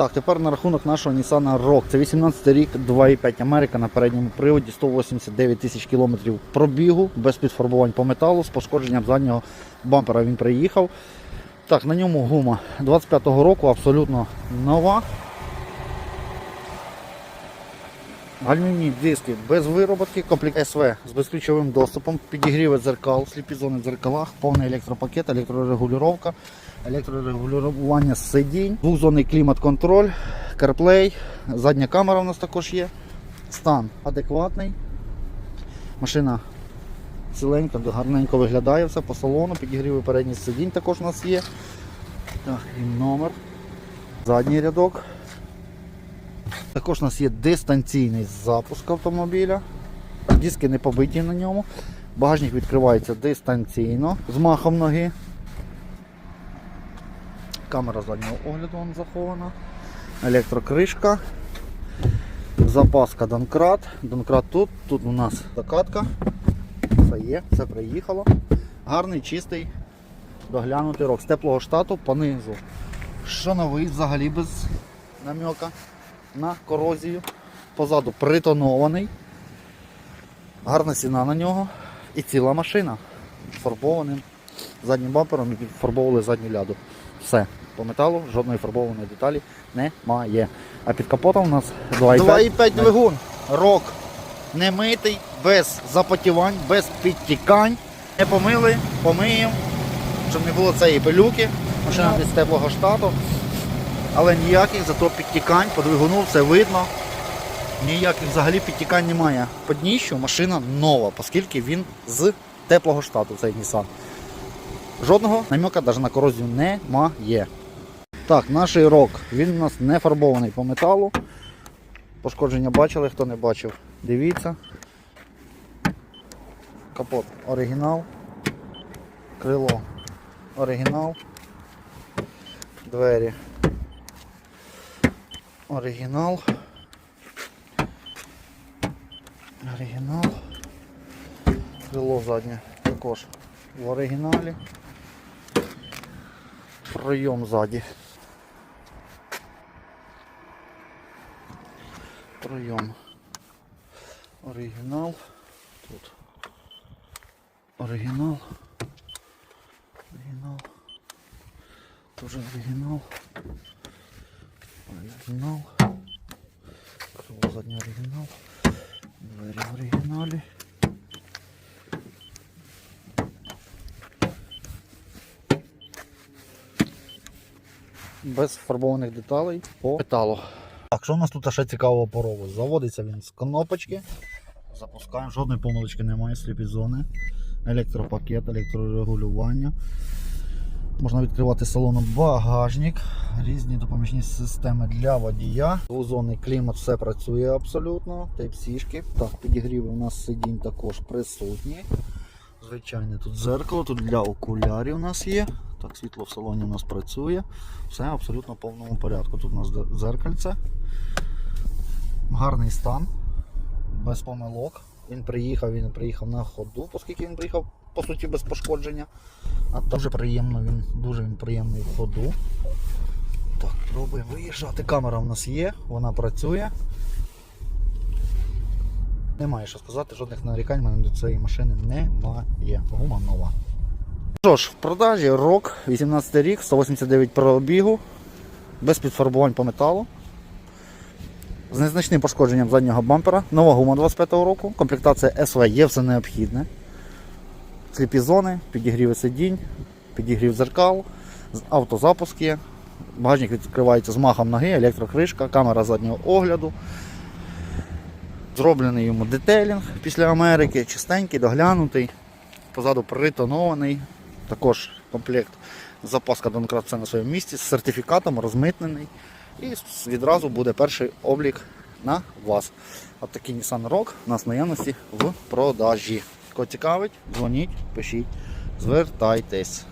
Так, тепер на рахунок нашого Nissan Rogue. Це 18 рік, 2,5 Америка на передньому приводі, 189 тисяч кілометрів пробігу, без підфарбувань по металу, з пошкодженням заднього бампера він приїхав. Так, на ньому гума 25-го року, абсолютно нова. Гальмівні диски без вироботки, комплект СВ з безключовим доступом, підігріви дзеркал, сліпі зони в дзеркалах, повний електропакет, електрорегулювання, електрорегулювання сидінь, двохзонний клімат-контроль, CarPlay, задня камера у нас також є. Стан адекватний. Машина ціленька, гарненько виглядає все по салону, підігріви передніх сидінь також у нас є. Так, і номер. Задній рядок. Також у нас є дистанційний запуск автомобіля. Диски не побиті на ньому. Багажник відкривається дистанційно з махом ноги. Камера заднього огляду вон захована. Електрокришка. Запаска Донкрат. Донкрат тут, тут у нас докатка. Все є, все приїхало. Гарний, чистий, доглянутий рок. З теплого штату понизу. Що новий взагалі без намека на корозію. Позаду притонований. Гарна ціна на нього. І ціла машина. Фарбованим заднім бампером і підфарбовували задню ляду. Все. По металу жодної фарбованої деталі немає. А під капотом у нас 2,5 2,5 двигун. Рок не митий, без запотівань, без підтікань. Не помили, помиємо, щоб не було цієї пилюки. Машина десь теплого штату. Але ніяких зато підтікань, по двигуну все видно. Ніяких взагалі підтікань немає. По дніщу машина нова, оскільки він з теплого штату цей Nissan. Жодного намека навіть на корозію немає. Так, наш рок, він у нас не фарбований по металу. Пошкодження бачили, хто не бачив, дивіться. Капот оригінал. Крило оригінал. Двері оригінал. Оригінал. Крило заднє також в оригіналі. Пройом ззаді. Пройом. Оригінал. Тут. Оригінал. Оригінал. Тоже оригінал. Оригінал. Крило заднє оригінал. Двері в оригіналі. Без фарбованих деталей по металу. Так, що у нас тут ще цікавого порову? Заводиться він з кнопочки. Запускаємо, жодної помилочки немає, сліпі зони. Електропакет, електрорегулювання. Можна відкривати салоном багажник, різні допоміжні системи для водія. Двозонний клімат все працює абсолютно. Тейп-сішки. Так, підігріви у нас сидінь також присутні. Звичайне тут зеркало, тут для окулярів у нас є. Так, світло в салоні у нас працює. Все абсолютно в повному порядку. Тут у нас зеркальце. Гарний стан, без помилок. Він приїхав, він приїхав на ходу, оскільки він приїхав по суті без пошкодження. А дуже приємно, він дуже він приємний в ходу. Так, пробуємо виїжджати. Камера в нас є, вона працює. Немає що сказати, жодних нарікань в мене до цієї машини немає. Гума нова. Що ж, в продажі рок, 18 рік, 189 пробігу, без підфарбувань по металу. З незначним пошкодженням заднього бампера, нова гума 25-го року, комплектація СВ є все необхідне. Сліпі зони, підігріви сидінь, підігрів зеркал, з- автозапуск. Багажник відкривається з махом ноги, електрокришка, камера заднього огляду. Зроблений йому детейлінг після Америки, чистенький, доглянутий, позаду притонований. Також комплект запаска Донкрат все на своєму місці з сертифікатом розмитнений. І відразу буде перший облік на вас. От такий Nissan Rogue у нас наявності в продажі. Кого цікавить, дзвоніть, пишіть, звертайтесь.